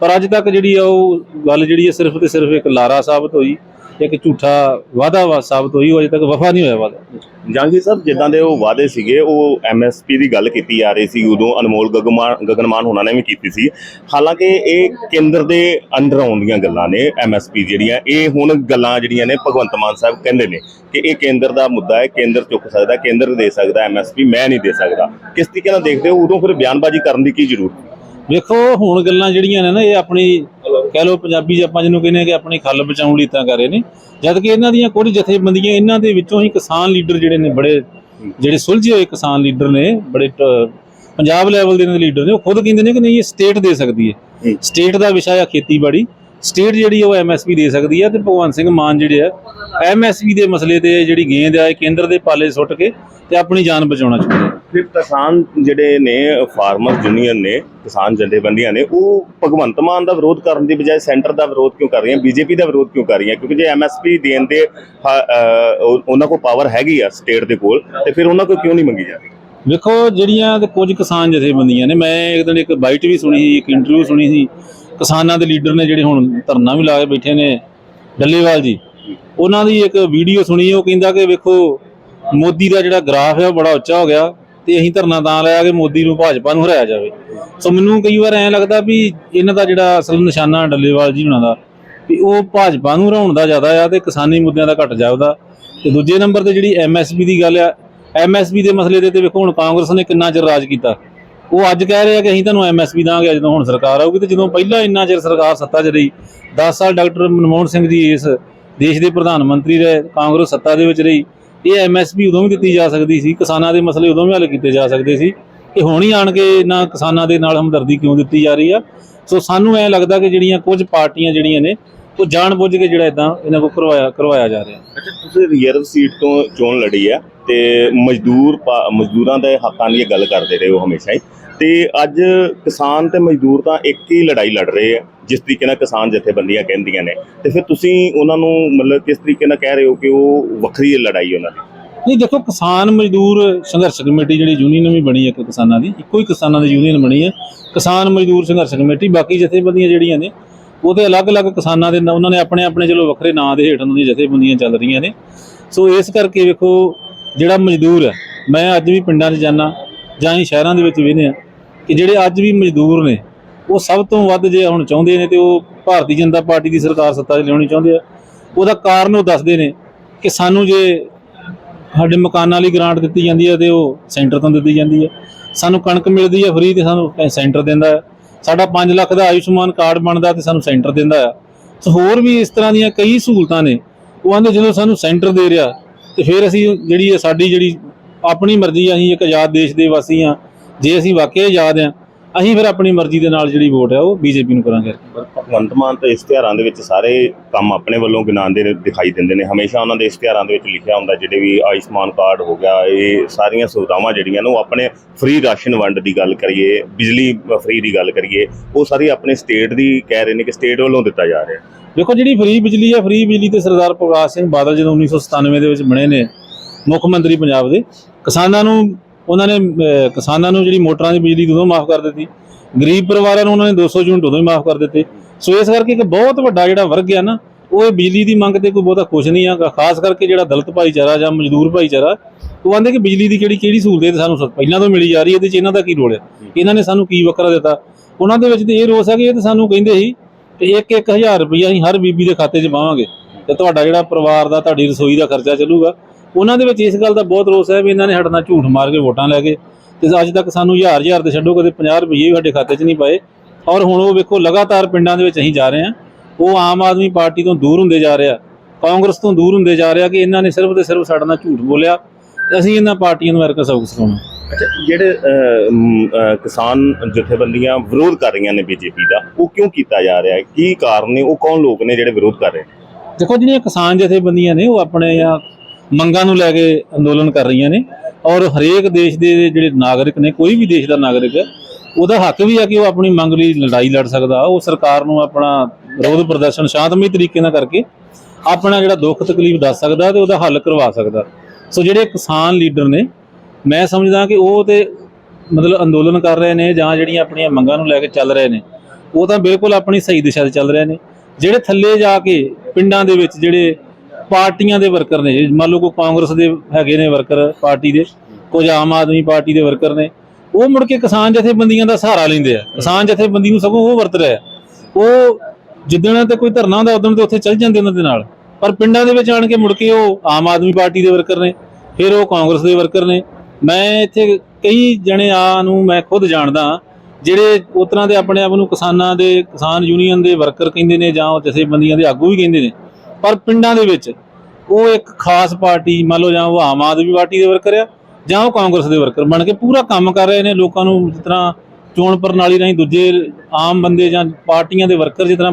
ਪਰ ਅੱਜ ਤੱਕ ਜਿਹੜੀ ਆ ਉਹ ਗੱਲ ਜਿਹੜੀ ਹੈ ਸਿਰਫ ਤੇ ਸਿਰਫ ਇੱਕ ਲਾਰਾ ਸਾਬਤ ਹੋਈ, ਇੱਕ ਝੂਠਾ ਵਾਅਦਾ ਵਾ ਸਾਬਤ ਹੋਈ, ਉਹ ਅਜੇ ਤੱਕ ਵਫਾ ਨਹੀਂ ਹੋਇਆ ਵਾਅਦਾ। ਜਹਾਂਗੀਰ ਸਾਹਿਬ, ਜਿੱਦਾਂ ਦੇ ਉਹ ਵਾਅਦੇ ਸੀਗੇ, ਉਹ ਐਮਐਸਪੀ ਦੀ ਗੱਲ ਕੀਤੀ ਜਾ ਰਹੀ ਸੀ, ਉਦੋਂ ਅਨਮੋਲ ਗਗਨਮਾਨ ਗਗਨਮਾਨ ਹੋਣਾ ਨੇ ਵੀ ਕੀਤੀ ਸੀ। ਹਾਲਾਂਕਿ ਇਹ ਕੇਂਦਰ ਦੇ ਅੰਡਰ ਆਉਂਦੀਆਂ ਗੱਲਾਂ ਨੇ ਐਮਐਸਪੀ ਜਿਹੜੀਆਂ, ਇਹ ਹੁਣ ਗੱਲਾਂ ਜਿਹੜੀਆਂ ਨੇ, ਭਗਵੰਤ ਮਾਨ ਸਾਹਿਬ ਕਹਿੰਦੇ ਨੇ ਕਿ ਇਹ ਕੇਂਦਰ ਦਾ ਮੁੱਦਾ ਹੈ, ਕੇਂਦਰ ਚੁੱਕ ਸਕਦਾ, ਕੇਂਦਰ ਦੇ ਸਕਦਾ ਐਮਐਸਪੀ ਮੈਂ ਨਹੀਂ ਦੇ ਸਕਦਾ। ਕਿਸ ਤਰੀਕੇ ਨਾਲ ਦੇਖਦੇ ਹੋ? ਉਦੋਂ ਫਿਰ ਬਿਆਨਬਾਜ਼ੀ ਕਰਨ ਦੀ ਕੀ ਜ਼ਰੂਰਤ? ਵੇਖੋ ਹੁਣ ਗੱਲਾਂ ਜਿਹੜੀਆਂ ਨੇ ਨਾ ਇਹ ਆਪਣੀ ਕਹਿ ਲਓ ਪੰਜਾਬੀ 'ਚ ਆਪਾਂ ਜਿਹਨੂੰ ਕਹਿੰਦੇ ਆ ਕਿ ਆਪਣੀ ਖੱਲ ਬਚਾਉਣ ਲਈ ਤਾਂ ਕਰ ਰਹੇ ਨੇ। ਜਦ ਕਿ ਇਹਨਾਂ ਦੀਆਂ ਕੁਝ ਜਥੇਬੰਦੀਆਂ ਇਹਨਾਂ ਦੇ ਵਿੱਚੋਂ ਹੀ ਕਿਸਾਨ ਲੀਡਰ ਜਿਹੜੇ ਨੇ ਬੜੇ ਜਿਹੜੇ ਸੁਲਝੇ ਹੋਏ ਕਿਸਾਨ ਲੀਡਰ ਨੇ ਬੜੇ ਪੰਜਾਬ ਲੈਵਲ ਦੇ ਇਹਨਾਂ ਦੇ ਲੀਡਰ ਨੇ ਉਹ ਖੁਦ ਕਹਿੰਦੇ ਨੇ ਕਿ ਨਹੀਂ ਇਹ ਸਟੇਟ ਦੇ ਸਕਦੀ ਹੈ। ਹੂੰ। ਸਟੇਟ ਦਾ ਵਿਸ਼ਾ ਆ ਖੇਤੀਬਾੜੀ। ਸਟੇਟ ਜਿਹੜੀ ਉਹ ਐਮਐਸਪੀ ਦੇ ਸਕਦੀ ਆ ਤੇ ਭਗਵੰਤ ਸਿੰਘ ਮਾਨ ਜਿਹੜੇ ਆ ਐਮਐਸਪੀ ਦੇ ਮਸਲੇ ਤੇ ਜਿਹੜੀ ਗੇਂਦ ਆ ਇਹ ਕੇਂਦਰ ਦੇ ਪਾਲੇ ਸੁੱਟ ਕੇ ਤੇ ਆਪਣੀ ਜਾਨ ਬਚਾਉਣਾ ਚਾਹੁੰਦੇ ਫਿਰ ਕਿਸਾਨ ਜਿਹੜੇ ਨੇ ਫਾਰਮਰਸ ਯੂਨੀਅਨ ਨੇ ਕਿਸਾਨ ਜਥੇਬੰਦੀਆਂ ਨੇ ਉਹ ਭਗਵੰਤ ਮਾਨ ਦਾ ਵਿਰੋਧ ਕਰਨ ਦੀ ਬਜਾਏ ਸੈਂਟਰ ਦਾ ਵਿਰੋਧ ਕਿਉਂ ਕਰ ਰਹੀਆਂ ਬੀਜੇਪੀ ਦਾ ਵਿਰੋਧ ਕਿਉਂ ਕਰ ਰਹੀਆਂ? ਕਿਉਂਕਿ ਜੇ ਐਮਐਸਪੀ ਦੇਣ ਦੇ ਹ- ਉਹਨਾਂ ਕੋਲ ਪਾਵਰ ਹੈਗੀ ਆ ਸਟੇਟ ਦੇ ਕੋਲ ਤੇ ਫਿਰ ਉਹਨਾਂ ਕੋਲ ਕਿਉਂ ਨਹੀਂ ਮੰਗੀ ਜਾ ਰਹੀ ਵੇਖੋ ਜਿਹੜੀਆਂ ਤੇ ਕੁਝ ਕਿਸਾਨ ਜਥੇਬੰਦੀਆਂ ਨੇ ਮੈਂ ਇੱਕ ਦਿਨ ਇੱਕ ਬਾਈਟ ਵੀ ਸੁਣੀ ਸੀ ਇੱਕ ਇੰਟਰਵਿਊ ਸੁਣੀ ਸੀ ਕਿਸਾਨਾਂ ਦੇ ਲੀਡਰ ਨੇ ਜਿਹੜੇ ਹੁਣ ਧਰਨਾ ਵੀ ਲਾ ਕੇ ਬੈਠੇ ਨੇ, ਡੱਲੇਵਾਲ ਜੀ, ਉਹਨਾਂ ਦੀ ਇੱਕ ਵੀਡੀਓ ਸੁਣੀ, ਉਹ ਕਹਿੰਦਾ ਕਿ ਵੇਖੋ, ਮੋਦੀ ਦਾ ਜਿਹੜਾ ਗ੍ਰਾਫ ਹੈ ਉਹ ਬੜਾ ਉੱਚਾ ਹੋ ਗਿਆ ਤੇ ਅਸੀਂ ਧਰਨਾ ਤਾਂ ਲਾਇਆ ਕਿ ਮੋਦੀ ਨੂੰ ਭਾਜਪਾ ਨੂੰ ਹਰਾਇਆ ਜਾਵੇ। ਸੋ ਮੈਨੂੰ ਕਈ ਵਾਰ ਐਂ ਲੱਗਦਾ ਵੀ ਇਹਨਾਂ ਦਾ ਜਿਹੜਾ ਅਸਲ ਨਿਸ਼ਾਨਾ ਡੱਲੇਵਾਲ ਜੀ ਹੁਣਾਂ ਦਾ, ਵੀ ਉਹ ਭਾਜਪਾ ਨੂੰ ਹਰਾਉਣ ਦਾ ਜ਼ਿਆਦਾ ਆ ਤੇ ਕਿਸਾਨੀ ਮੁੱਦਿਆਂ ਦਾ ਘਟ ਜਾਵਦਾ ਤੇ ਦੂਜੇ ਨੰਬਰ ਤੇ ਜਿਹੜੀ ਐਮਐਸਪੀ ਦੀ ਗੱਲ ਆ ਐਮਐਸਪੀ ਦੇ ਮਸਲੇ ਦੇ ਤੇ ਵੇਖੋ ਹੁਣ ਕਾਂਗਰਸ ਨੇ ਕਿੰਨਾ ਚਿਰ ਰਾਜ ਕੀਤਾ। ਉਹ ਅੱਜ ਕਹਿ ਰਹੇ ਆ ਕਿ ਅਸੀਂ ਤੁਹਾਨੂੰ ਐਮਐਸਪੀ ਦਾਂਗੇ ਜਦੋਂ ਹੁਣ ਸਰਕਾਰ ਆਊਗੀ ਤੇ ਜਦੋਂ ਪਹਿਲਾਂ ਇੰਨਾ ਚਿਰ ਸਰਕਾਰ ਸੱਤਾ 'ਚ ਰਹੀ 10 ਸਾਲ ਡਾਕਟਰ ਮਨਮੋਹਨ ਸਿੰਘ ਜੀ ਇਸ ਦੇਸ਼ ਦੇ ਪ੍ਰਧਾਨ ਮੰਤਰੀ ਰਹੇ, ਕਾਂਗਰਸ ਸੱਤਾ ਦੇ ਵਿੱਚ ਰਹੀ, ਇਹ ਐਮਐਸਪੀ ਉਦੋਂ ਵੀ ਦਿੱਤੀ ਜਾ ਸਕਦੀ ਸੀ, ਕਿਸਾਨਾਂ ਦੇ ਮਸਲੇ ਉਦੋਂ ਵੀ ਹੱਲ ਕੀਤੇ ਜਾ ਸਕਦੇ ਸੀ ਇਹ ਹੁਣ ਹੀ ਆਣ ਕੇ ਇਹਨਾਂ ਕਿਸਾਨਾਂ ਦੇ ਨਾਲ ਹਮਦਰਦੀ ਕਿਉਂ ਦਿੱਤੀ ਜਾ ਰਹੀ ਆ? ਸੋ ਸਾਨੂੰ ਐ ਲੱਗਦਾ ਕਿ ਜਿਹੜੀਆਂ ਕੁਝ ਪਾਰਟੀਆਂ ਜਿਹੜੀਆਂ ਨੇ, ਉਹ ਜਾਣਬੁੱਝ ਕੇ ਜਿਹੜਾ ਇਦਾਂ ਇਹਨਾਂ ਕੋਲ ਕਰਵਾਇਆ ਕਰਵਾਇਆ ਜਾ ਰਿਹਾ। ਅੱਛਾ, ਤੁਸੀਂ ਰਿਜ਼ਰਵ ਸੀਟ ਤੋਂ ਚੋਣ ਲੜੀ ਆ ਤੇ ਮਜ਼ਦੂਰ ਪਾ- ਮਜ਼ਦੂਰਾਂ ਦੇ ਹੱਕਾਂ ਲਈ ਗੱਲ ਕਰਦੇ ਰਹੇ ਹੋ ਹਮੇਸ਼ਾ ਹੀ। ਤੇ ਅੱਜ ਕਿਸਾਨ ਤੇ ਮਜ਼ਦੂਰ ਤਾਂ ਇੱਕ ਹੀ ਲੜਾਈ ਲੜ ਰਹੇ ਆ, ਜਿਸ ਤਰੀਕੇ ਨਾਲ ਕਿਸਾਨ ਜਥੇਬੰਦੀਆਂ ਕਹਿੰਦੀਆਂ ਨੇ। ਤੇ ਫਿਰ ਤੁਸੀਂ ਉਹਨਾਂ ਨੂੰ ਮਤਲਬ ਕਿਸ ਤਰੀਕੇ ਨਾਲ ਕਹਿ ਰਹੇ ਹੋ ਕਿ ਉਹ ਵੱਖਰੀ ਲੜਾਈ ਉਹਨਾਂ ਦੀ? ਨਹੀਂ, ਦੇਖੋ, ਕਿਸਾਨ, ਮਜ਼ਦੂਰ, ਸੰਘਰਸ਼ ਕਮੇਟੀ ਜਿਹੜੀ ਯੂਨੀਅਨ ਵੀ ਬਣੀ ਹੈ ਇੱਕ ਕਿਸਾਨਾਂ ਦੀ, ਇੱਕੋ ਹੀ ਕਿਸਾਨਾਂ ਦੀ ਯੂਨੀਅਨ ਬਣੀ ਹੈ। ਕਿਸਾਨ, ਮਜ਼ਦੂਰ, ਸੰਘਰਸ਼ ਕਮੇਟੀ, ਬਾਕੀ ਜਥੇਬੰਦੀਆਂ ਜਿਹੜੀਆਂ ਨੇ ਉਹਦੇ ਅਲੱਗ-ਅਲੱਗ ਕਿਸਾਨਾਂ ਦੇ ਉਹਨਾਂ ਨੇ ਆਪਣੇ ਆਪਣੇ ਚਲੋ ਵੱਖਰੇ ਨਾਂ ਦੇ ਹੇਠ ਉਹਨਾਂ ਦੀਆਂ ਜਥੇਬੰਦੀਆਂ ਚੱਲ ਰਹੀਆਂ ਨੇ। ਸੋ ਇਸ ਕਰਕੇ ਵੇਖੋ, ਜਿਹੜਾ ਮਜ਼ਦੂਰ ਹੈ, ਮੈਂ ਅੱਜ ਵੀ ਪਿੰਡਾਂ 'ਚ ਜਾਣਾ ਜਾਂ ਹੀ ਸ਼ਹਿਰਾਂ ਦੇ ਵਿੱਚ ਵੇਖਦੇ ਆ ਕਿ ਜਿਹੜੇ ਅੱਜ ਵੀ ਮਜ਼ਦੂਰ ਨੇ, ਉਹ ਸਭ ਤੋਂ ਵੱਧ ਜੇ ਹੁਣ ਚਾਹੁੰਦੇ ਨੇ ਤੇ ਉਹ ਭਾਰਤੀ ਜਨਤਾ ਪਾਰਟੀ ਦੀ ਸਰਕਾਰ ਸੱਤਾ 'ਚ ਲਿਆਉਣੀ ਚਾਹੁੰਦੇ ਆ। ਉਹਦਾ ਕਾਰਨ ਉਹ ਦੱਸਦੇ ਨੇ ਕਿ ਸਾਨੂੰ ਜੇ ਸਾਡੇ ਮਕਾਨਾਂ ਲਈ ਗ੍ਰਾਂਟ ਦਿੱਤੀ ਜਾਂਦੀ ਹੈ ਤੇ ਉਹ ਸੈਂਟਰ ਤੋਂ ਦਿੱਤੀ ਜਾਂਦੀ ਹੈ ਸਾਨੂੰ ਕਣਕ ਮਿਲਦੀ ਹੈ ਫ੍ਰੀ ਤੇ ਸਾਨੂੰ ਸੈਂਟਰ ਦਿੰਦਾ ਹੈ ਸਾਡਾ 5 ਲੱਖ ਦਾ ਆਯੁਸ਼ਮਾਨ ਕਾਰਡ ਬਣਦਾ ਤੇ ਸਾਨੂੰ ਸੈਂਟਰ ਦਿੰਦਾ ਆ। ਸੋ ਹੋਰ ਵੀ ਇਸ ਤਰ੍ਹਾਂ ਦੀਆਂ ਕਈ ਸਹੂਲਤਾਂ ਨੇ, ਉਹ ਆਂਦੇ ਜਦੋਂ ਸਾਨੂੰ ਸੈਂਟਰ ਦੇ ਰਿਹਾ ਤੇ ਫਿਰ ਅਸੀਂ ਜਿਹੜੀ ਇਹ ਸਾਡੀ ਜਿਹੜੀ ਆਪਣੀ ਮਰਜ਼ੀ ਅਸੀਂ ਇੱਕ ਆਜ਼ਾਦ ਦੇਸ਼ ਦੇ ਵਾਸੀ ਆ ਜੇ ਅਸੀਂ ਵਾਕਿਆ ਆਜ਼ਾਦ ਆ ਅਸੀਂ ਫਿਰ ਆਪਣੀ ਮਰਜ਼ੀ ਦੇ ਨਾਲ ਜਿਹੜੀ ਵੋਟ ਹੈ ਉਹ ਬੀਜੇਪੀ ਨੂੰ ਕਰਾਂਗੇ। ਭਗਵੰਤ ਮਾਨ ਤਾਂ ਇਸ਼ਤਿਹਾਰਾਂ ਦੇ ਵਿੱਚ ਸਾਰੇ ਕੰਮ ਆਪਣੇ ਵੱਲੋਂ ਗਿਣਾਉਂਦੇ ਦਿਖਾਈ ਦਿੰਦੇ ਨੇ। ਹਮੇਸ਼ਾ ਉਹਨਾਂ ਦੇ ਇਸ਼ਤਿਹਾਰਾਂ ਦੇ ਵਿੱਚ ਲਿਖਿਆ ਹੁੰਦਾ ਜਿਹੜੇ ਵੀ ਆਯੁਸ਼ਮਾਨ ਕਾਰਡ ਹੋ ਗਿਆ ਇਹ ਸਾਰੀਆਂ ਸੁਵਿਧਾਵਾਂ ਜਿਹੜੀਆਂ ਨੇ ਉਹ ਆਪਣੇ ਫ੍ਰੀ ਰਾਸ਼ਨ ਵੰਡ ਦੀ ਗੱਲ ਕਰੀਏ ਬਿਜਲੀ ਫ੍ਰੀ ਦੀ ਗੱਲ ਕਰੀਏ ਉਹ ਸਾਰੀ ਆਪਣੇ ਸਟੇਟ ਦੀ ਕਹਿ ਰਹੇ ਨੇ ਕਿ ਸਟੇਟ ਵੱਲੋਂ ਦਿੱਤਾ ਜਾ ਰਿਹਾ। ਦੇਖੋ ਜਿਹੜੀ ਫ੍ਰੀ ਬਿਜਲੀ ਹੈ ਫ੍ਰੀ ਬਿਜਲੀ ਤੇ ਸਰਦਾਰ ਪ੍ਰਕਾਸ਼ ਸਿੰਘ ਬਾਦਲ ਜਦੋਂ 1997 ਦੇ ਵਿੱਚ ਬਣੇ ਨੇ ਮੁੱਖ ਮੰਤਰੀ ਪੰਜਾਬ ਦੇ ਕਿਸਾਨਾਂ ਨੂੰ ਉਹਨਾਂ ਨੇ ਕਿਸਾਨਾਂ ਨੂੰ ਜਿਹੜੀ ਮੋਟਰਾਂ ਦੀ ਬਿਜਲੀ ਉਦੋਂ ਮਾਫ ਕਰ ਦਿੱਤੀ। ਗਰੀਬ ਪਰਿਵਾਰਾਂ ਨੂੰ ਉਹਨਾਂ ਨੇ 200 ਯੂਨਿਟ ਉਦੋਂ ਹੀ ਮਾਫ ਕਰ ਦਿੱਤੇ। ਸੋ ਇਸ ਕਰਕੇ ਇੱਕ ਬਹੁਤ ਵੱਡਾ ਜਿਹੜਾ ਵਰਗ ਆ ਨਾ ਉਹ ਇਹ ਬਿਜਲੀ ਦੀ ਮੰਗ ਤੇ ਕੋਈ ਬਹੁਤਾ ਖੁਸ਼ ਨਹੀਂ ਆ। ਖਾਸ ਕਰਕੇ ਜਿਹੜਾ ਦਲਿਤ ਭਾਈਚਾਰਾ ਜਾਂ ਮਜ਼ਦੂਰ ਭਾਈਚਾਰਾ ਉਹ ਆਂਦੇ ਕਿ ਬਿਜਲੀ ਦੀ ਕਿਹੜੀ ਕਿਹੜੀ ਸਹੂਲਤ ਹੈ ਸਾਨੂੰ ਪਹਿਲਾਂ ਤੋਂ ਮਿਲੀ ਜਾ ਰਹੀ ਹੈ ਇਹਦੇ ਚ ਇਹਨਾਂ ਦਾ ਕੀ ਰੋਲ ਹੈ? ਇਹਨਾਂ ਨੇ ਸਾਨੂੰ ਕੀ ਵੱਖਰਾ ਦਿੱਤਾ? ਉਹਨਾਂ ਦੇ ਵਿੱਚ ਤੇ ਇਹ ਰੋਸ ਹੈ ਕਿ ਇਹ ਤਾਂ ਸਾਨੂੰ ਕਹਿੰਦੇ ਸੀ ਇੱਕ ਹਜ਼ਾਰ ਰੁਪਈਆ ਅਸੀਂ ਹਰ ਬੀਬੀ ਦੇ ਖਾਤੇ 'ਚ ਪਾਵਾਂਗੇ ਤੇ ਤੁਹਾਡਾ ਜਿਹੜਾ ਪਰਿਵਾਰ ਦਾ ਤੁਹਾਡੀ ਰਸੋਈ ਦਾ ਖਰਚਾ ਚੱਲੂਗਾ। ਉਹਨਾਂ ਦੇ ਵਿੱਚ ਇਸ ਗੱਲ ਦਾ ਬਹੁਤ ਰੋਸ ਹੈ ਵੀ ਇਹਨਾਂ ਨੇ ਸਾਡੇ ਨਾਲ ਝੂਠ ਮਾਰ ਕੇ ਵੋਟਾਂ ਲੈ ਗਏ ਤੇ ਅੱਜ ਤੱਕ ਸਾਨੂੰ ਹਜ਼ਾਰ ਹਜ਼ਾਰ ਤੇ ਛੱਡੋ ਕਦੇ 50 ਰੁਪਈਏ ਵੀ ਸਾਡੇ ਖਾਤੇ 'ਚ ਨਹੀਂ ਪਾਏ। ਔਰ ਹੁਣ ਉਹ ਵੇਖੋ ਲਗਾਤਾਰ ਪਿੰਡਾਂ ਦੇ ਵਿੱਚ ਅਸੀਂ ਜਾ ਰਹੇ ਹਾਂ। ਉਹ ਆਮ ਆਦਮੀ ਪਾਰਟੀ ਤੋਂ ਦੂਰ ਹੁੰਦੇ ਜਾ ਰਿਹਾ ਕਾਂਗਰਸ ਤੋਂ ਦੂਰ ਹੁੰਦੇ ਜਾ ਰਿਹਾ ਕਿ ਇਹਨਾਂ ਨੇ ਸਿਰਫ ਤੇ ਸਿਰਫ ਸਾਡੇ ਨਾਲ ਝੂਠ ਬੋਲਿਆ। ਤੇ ਅਸੀਂ ਇਹਨਾਂ ਪਾਰਟੀਆਂ ਨੂੰ ਅਰਕਾ ਸਬਕ ਸਿਖਾਉਣਾ। ਅੱਛਾ ਜਿਹੜੇ ਕਿਸਾਨ ਜਥੇਬੰਦੀਆਂ ਵਿਰੋਧ ਕਰ ਰਹੀਆਂ ਨੇ ਬੀਜੇਪੀ ਦਾ ਉਹ ਕਿਉਂ ਕੀਤਾ ਜਾ ਰਿਹਾ ਹੈ? ਕੀ ਕਾਰਨ ਨੇ? ਉਹ ਕੌਣ ਲੋਕ ਨੇ ਜਿਹੜੇ ਵਿਰੋਧ ਕਰ ਰਹੇ ਦੇਖੋ ਜਿਹੜੀਆਂ ਕਿਸਾਨ ਜਥੇਬੰਦੀਆਂ ਨੇ ਉਹ ਆਪਣੇ ਆ ਮੰਗਾਂ ਨੂੰ ਲੈ ਕੇ ਅੰਦੋਲਨ ਕਰ ਰਹੀਆਂ ਨੇ ਔਰ ਹਰੇਕ ਦੇਸ਼ ਦੇ ਜਿਹੜੇ ਨਾਗਰਿਕ ਨੇ, ਕੋਈ ਵੀ ਦੇਸ਼ ਦਾ ਨਾਗਰਿਕ ਹੈ ਉਹਦਾ ਹੱਕ ਵੀ ਆ ਕਿ ਉਹ ਆਪਣੀ ਮੰਗ ਲਈ ਲੜਾਈ ਲੜ ਸਕਦਾ। ਉਹ ਸਰਕਾਰ ਨੂੰ ਆਪਣਾ ਵਿਰੋਧ ਪ੍ਰਦਰਸ਼ਨ ਸ਼ਾਂਤਮਈ ਤਰੀਕੇ ਨਾਲ ਕਰਕੇ ਆਪਣਾ ਜਿਹੜਾ ਦੁੱਖ ਤਕਲੀਫ ਦੱਸ ਸਕਦਾ ਤੇ ਉਹਦਾ ਹੱਲ ਕਰਵਾ ਸਕਦਾ। ਸੋ ਜਿਹੜੇ ਕਿਸਾਨ ਲੀਡਰ ਨੇ, ਮੈਂ ਸਮਝਦਾ ਕਿ ਉਹ ਤੇ ਮਤਲਬ ਅੰਦੋਲਨ ਕਰ ਰਹੇ ਨੇ ਜਾਂ ਜਿਹੜੀਆਂ ਆਪਣੀਆਂ ਮੰਗਾਂ ਨੂੰ ਲੈ ਕੇ ਚੱਲ ਰਹੇ ਨੇ, ਉਹ ਤਾਂ ਬਿਲਕੁਲ ਆਪਣੀ ਸਹੀ ਦਿਸ਼ਾ 'ਚ ਚੱਲ ਰਹੇ ਨੇ। ਜਿਹੜੇ ਥੱਲੇ ਜਾ ਕੇ ਪਿੰਡਾਂ ਦੇ ਵਿੱਚ ਜਿਹੜੇ ਪਾਰਟੀਆਂ ਦੇ ਵਰਕਰ ਨੇ ਮੰਨ ਲਓ ਕੋਈ ਕਾਂਗਰਸ ਦੇ ਹੈਗੇ ਨੇ ਵਰਕਰ ਪਾਰਟੀ ਦੇ, ਕੁਝ ਆਮ ਆਦਮੀ ਪਾਰਟੀ ਦੇ ਵਰਕਰ ਨੇ, ਉਹ ਮੁੜ ਕੇ ਕਿਸਾਨ ਜਥੇਬੰਦੀਆਂ ਦਾ ਸਹਾਰਾ ਲੈਂਦੇ ਆ। ਕਿਸਾਨ ਜਥੇਬੰਦੀ ਨੂੰ ਸਗੋਂ ਉਹ ਵਰਤ ਰਿਹਾ। ਉਹ ਜਿੱਦਣ ਤੇ ਕੋਈ ਧਰਨਾ ਹੁੰਦਾ, ਉਦੋਂ ਤੇ ਉੱਥੇ ਚੱਲ ਜਾਂਦੇ ਉਹਨਾਂ ਦੇ ਨਾਲ। ਪਰ ਪਿੰਡਾਂ ਦੇ ਵਿੱਚ ਆਣ ਕੇ ਮੁੜ ਕੇ ਉਹ ਆਮ ਆਦਮੀ ਪਾਰਟੀ ਦੇ ਵਰਕਰ ਨੇ, ਫਿਰ ਉਹ ਕਾਂਗਰਸ ਦੇ ਵਰਕਰ ਨੇ। ਮੈਂ ਇੱਥੇ ਕਈ ਜਣੇ ਆ ਨੂੰ ਮੈਂ ਖੁਦ ਜਾਣਦਾ, ਜਿਹੜੇ ਉਸ ਤਰ੍ਹਾਂ ਦੇ ਆਪਣੇ ਆਪ ਨੂੰ ਕਿਸਾਨਾਂ ਦੇ, ਕਿਸਾਨ ਯੂਨੀਅਨ ਦੇ ਵਰਕਰ ਕਹਿੰਦੇ ਨੇ ਜਾਂ ਉਹ ਜਥੇਬੰਦੀਆਂ ਦੇ ਆਗੂ ਵੀ ਕਹਿੰਦੇ ਨੇ। ਪਰ ਪਿੰਡਾਂ ਦੇ ਵਿੱਚ ਉਹ ਇੱਕ ਖਾਸ ਪਾਰਟੀ, ਮੰਨ ਲਓ ਜਾਂ ਉਹ ਆਮ ਆਦਮੀ ਪਾਰਟੀ ਦੇ ਵਰਕਰ ਆ, ਜਾਂ ਉਹ ਕਾਂਗਰਸ ਦੇ ਵਰਕਰ ਬਣ ਕੇ ਪੂਰਾ ਕੰਮ ਕਰ ਰਹੇ ਨੇ, ਲੋਕਾਂ ਨੂੰ ਜਿਸ ਤਰ੍ਹਾਂ ਚੋਣ ਪ੍ਰਣਾਲੀ ਰਾਹੀਂ ਦੂਜੇ ਆਮ ਬੰਦੇ ਜਾਂ ਪਾਰਟੀਆਂ ਦੇ ਵਰਕਰ ਜਿਸ ਤਰ੍ਹਾਂ